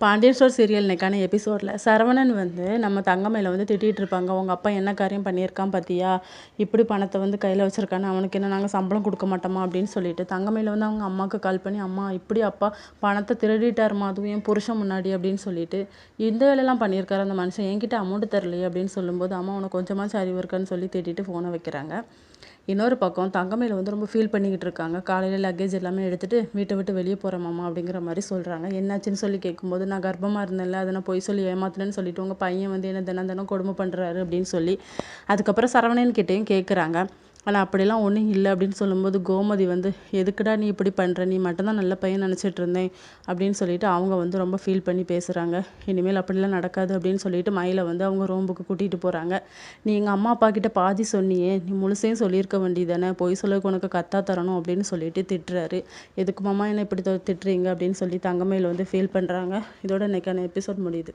Pandian store serial இன்னைக்கான எபிசோடில் சரவணன் வந்து நம்ம தங்கமையில் வந்து திட்டிகிட்டு இருப்பாங்க உங்கள் அப்பா என்ன காரியம் பண்ணியிருக்கான் பார்த்தியா இப்படி பணத்தை வந்து கையில் வச்சுருக்கான்னு அவனுக்கு என்ன நாங்கள் சம்பளம் கொடுக்க மாட்டோமா? அப்படின்னு சொல்லிட்டு தங்கமையில் வந்து அவங்க அம்மாவுக்கு கால் பண்ணி அம்மா இப்படி அப்பா பணத்தை திருடிட்டாருமா அதுவும் என் புருஷன் முன்னாடி அப்படின்னு சொல்லிட்டு இந்த வேலையெல்லாம் பண்ணியிருக்காரு அந்த மனுஷன் என்கிட்ட அமௌண்ட் தரலையே அப்படின்னு சொல்லும்போது அம்மா உனக்கு கொஞ்சமாக அறிவு இருக்கான்னு சொல்லி திட்டிட்டு ஃபோனை வைக்கிறாங்க. இன்னொரு பக்கம் தங்கமேல வந்து ரொம்ப ஃபீல் பண்ணிக்கிட்டு இருக்காங்க. காலையில் லக்கேஜ் எல்லாமே எடுத்துகிட்டு வீட்டை விட்டு வெளியே போகிற மாமா அப்படிங்கிற மாதிரி சொல்கிறாங்க என்னாச்சுன்னு சொல்லி கேட்கும்போது நான் கர்ப்பமாக இருந்தேன்ல அதை நான் பொய் சொல்லி ஏமாத்தினேன்னு சொல்லிட்டு உங்கள் பையன் வந்து என்ன தினம் தினம் கொடுமை பண்ணுறாரு அப்படின்னு சொல்லி அதுக்கப்புறம் சரவணன் கிட்டேயும் கேட்குறாங்க ஆனால் அப்படிலாம் ஒன்றும் இல்லை அப்படின்னு சொல்லும்போது கோமதி வந்து எதுக்குடா நீ இப்படி பண்ணுற நீ மட்டும்தான் நல்ல பையன் நினச்சிட்டு இருந்தேன் அப்படின்னு சொல்லிட்டு அவங்க வந்து ரொம்ப ஃபீல் பண்ணி பேசுகிறாங்க இனிமேல் அப்படிலாம் நடக்காது அப்படின்னு சொல்லிட்டு மயிலை வந்து அவங்க ரூம்புக்கு கூட்டிகிட்டு போகிறாங்க நீ எங்கள் அம்மா அப்பா கிட்ட பாதி சொன்னியே. நீ முழுசையும் சொல்லியிருக்க வேண்டியதானே பொய் சொல்லுக்கு உனக்கு கத்தா தரணும் அப்படின்னு சொல்லிட்டு திட்டுறாரு. எதுக்கு மாமா என்ன இப்படி திட்டுறீங்க? அப்படின்னு சொல்லி தங்கமையில் வந்து ஃபீல் பண்ணுறாங்க இதோட இன்னைக்கான எபிசோட் முடியுது.